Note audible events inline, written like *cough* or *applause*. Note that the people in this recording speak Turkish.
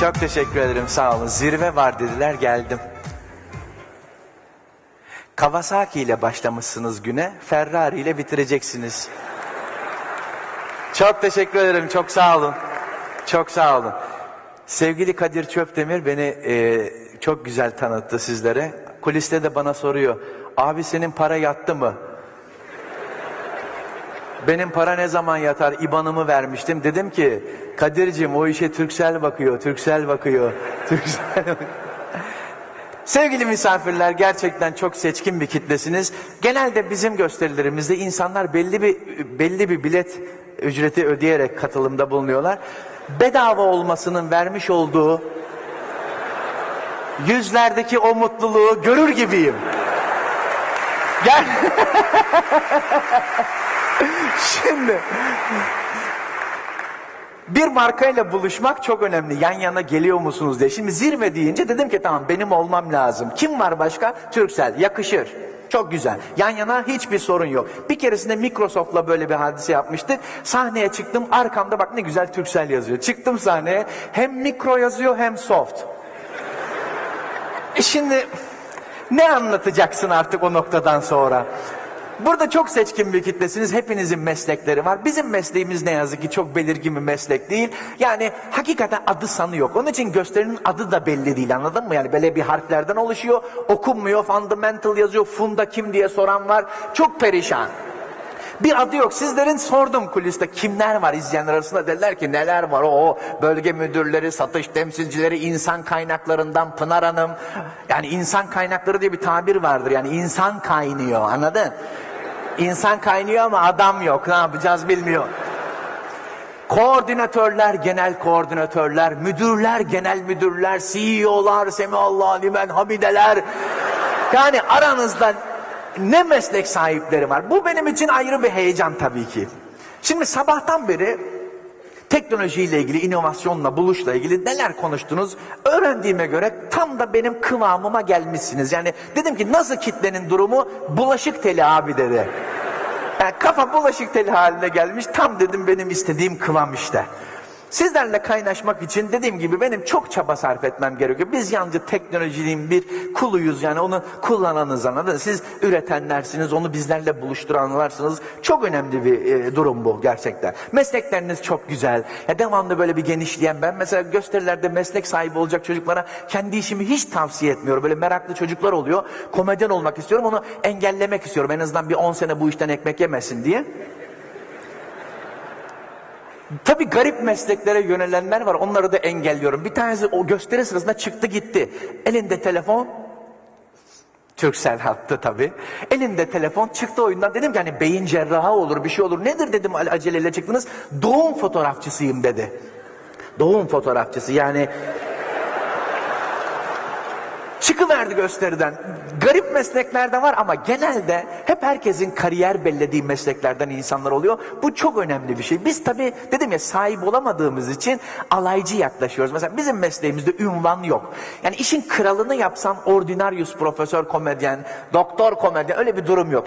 Çok teşekkür ederim sağ olun. Zirve var dediler geldim. Kawasaki ile başlamışsınız güne, Ferrari ile bitireceksiniz. Çok teşekkür ederim, çok sağ olun. Çok sağ olun. Sevgili Kadir Çöptemir beni e, çok güzel tanıttı sizlere. Kuliste de bana soruyor, abi senin para yattı mı? Benim para ne zaman yatar? İban'ımı vermiştim. Dedim ki Kadir'cim o işe Türksel bakıyor, Türksel bakıyor. *laughs* Türksel bakıyor. Sevgili misafirler gerçekten çok seçkin bir kitlesiniz. Genelde bizim gösterilerimizde insanlar belli bir belli bir bilet ücreti ödeyerek katılımda bulunuyorlar. Bedava olmasının vermiş olduğu yüzlerdeki o mutluluğu görür gibiyim. Gel. *laughs* Şimdi bir markayla buluşmak çok önemli. Yan yana geliyor musunuz diye. Şimdi zirve deyince dedim ki tamam benim olmam lazım. Kim var başka? Türksel. Yakışır. Çok güzel. Yan yana hiçbir sorun yok. Bir keresinde Microsoft'la böyle bir hadise yapmıştık. Sahneye çıktım. Arkamda bak ne güzel Türksel yazıyor. Çıktım sahneye. Hem mikro yazıyor hem soft. E şimdi ne anlatacaksın artık o noktadan sonra? Burada çok seçkin bir kitlesiniz. Hepinizin meslekleri var. Bizim mesleğimiz ne yazık ki çok belirgin bir meslek değil. Yani hakikaten adı sanı yok. Onun için gösterinin adı da belli değil anladın mı? Yani böyle bir harflerden oluşuyor. Okunmuyor. Fundamental yazıyor. Funda kim diye soran var. Çok perişan. Bir adı yok. Sizlerin sordum kuliste kimler var izleyenler arasında dediler ki neler var o bölge müdürleri, satış temsilcileri, insan kaynaklarından Pınar Hanım. Yani insan kaynakları diye bir tabir vardır. Yani insan kaynıyor anladın? İnsan kaynıyor ama adam yok. Ne yapacağız bilmiyor. Koordinatörler, genel koordinatörler, müdürler, genel müdürler, CEO'lar, Semihallah, Limen, Hamideler. Yani aranızda ne meslek sahipleri var. Bu benim için ayrı bir heyecan tabii ki. Şimdi sabahtan beri teknolojiyle ilgili, inovasyonla, buluşla ilgili neler konuştunuz? Öğrendiğime göre tam da benim kıvamıma gelmişsiniz. Yani dedim ki nasıl kitlenin durumu? Bulaşık teli abi dedi. Yani kafa bulaşık teli haline gelmiş. Tam dedim benim istediğim kıvam işte. Sizlerle kaynaşmak için dediğim gibi benim çok çaba sarf etmem gerekiyor. Biz yalnızca teknolojinin bir kuluyuz yani onu kullananız anladınız. Siz üretenlersiniz, onu bizlerle buluşturanlarsınız. Çok önemli bir e, durum bu gerçekten. Meslekleriniz çok güzel. Ya devamlı böyle bir genişleyen ben mesela gösterilerde meslek sahibi olacak çocuklara kendi işimi hiç tavsiye etmiyorum. Böyle meraklı çocuklar oluyor. Komedyen olmak istiyorum onu engellemek istiyorum. En azından bir 10 sene bu işten ekmek yemesin diye. Tabii garip mesleklere yönelenler var. Onları da engelliyorum. Bir tanesi o gösteri sırasında çıktı gitti. Elinde telefon. Türksel hattı tabii. Elinde telefon çıktı oyundan. Dedim ki hani beyin cerrahı olur bir şey olur. Nedir dedim aceleyle çıktınız. Doğum fotoğrafçısıyım dedi. Doğum fotoğrafçısı yani çıkıverdi gösteriden. Garip meslekler de var ama genelde hep herkesin kariyer bellediği mesleklerden insanlar oluyor. Bu çok önemli bir şey. Biz tabii dedim ya sahip olamadığımız için alaycı yaklaşıyoruz. Mesela bizim mesleğimizde ünvan yok. Yani işin kralını yapsan ordinarius profesör komedyen, doktor komedyen öyle bir durum yok.